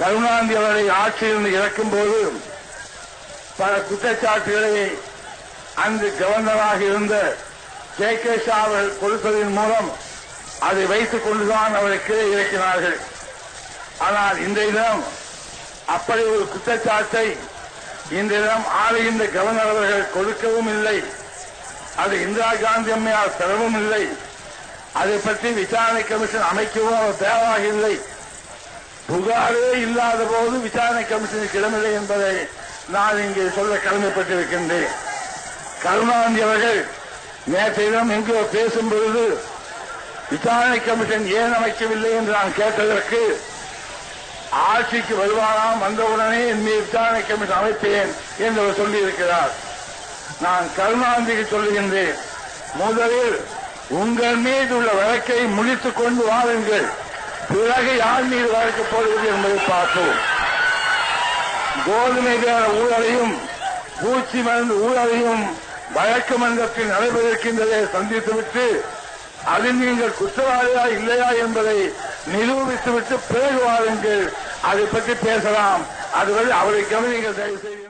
கருணாநிதி அவர்களை ஆட்சியிலிருந்து இறக்கும் போது பல குற்றச்சாட்டுகளை அங்கு கவர்னராக இருந்த ஜே கே ஷா அவர்கள் கொடுத்ததன் மூலம் அதை வைத்துக் கொண்டுதான் அவரை கீழே இறக்கினார்கள். ஆனால் இன்றைய தினம் அப்படி ஒரு குற்றச்சாட்டை இன்றைய தினம் ஆளுகின்ற கவர்னர் அவர்கள் கொடுக்கவும் இல்லை. அது இந்திரா காந்தி அம்மையார் பெறவும் இல்லை. அதை பற்றி விசாரணை கமிஷன் அமைக்கவும் அவர் தேவையாக இல்லை. புகாரே இல்லாத போது விசாரணை கமிஷனுக்கு இடமில்லை என்பதை நான் இங்கே சொல்ல கடமைப்பட்டிருக்கின்றேன். கருணாநிதி அவர்கள் நேற்றையிடம் எங்கோ பேசும் பொழுது விசாரணை கமிஷன் ஏன் அமைக்கவில்லை? என்று நான் கேட்டதற்கு ஆட்சிக்கு வருவாராம் வந்தவுடனே என் மீது விசாரணை கமிஷன் அமைப்பேன் என்று அவர் சொல்லியிருக்கிறார். நான் கருணாநிதிக்கு சொல்லுகின்றேன் முதலில் உங்கள் மீது உள்ள வழக்கை முடித்துக் கொண்டு வாருங்கள். பிறகு யார் மீது வழக்கு போடுவது என்பதை பார்ப்போம். கோதுமை பேர ஊழலையும் பூச்சி மருந்து ஊழலையும் வழக்கு மன்றத்தில் நடைபெறிருக்கின்றதை சந்தித்துவிட்டு அதில் நீங்கள் குற்றவாளியா இல்லையா என்பதை நிரூபித்துவிட்டு பிறகு வாருங்கள். அதை பற்றி பேசலாம். அதுவரை அவரை கவனிங்கள் தயவு செய்து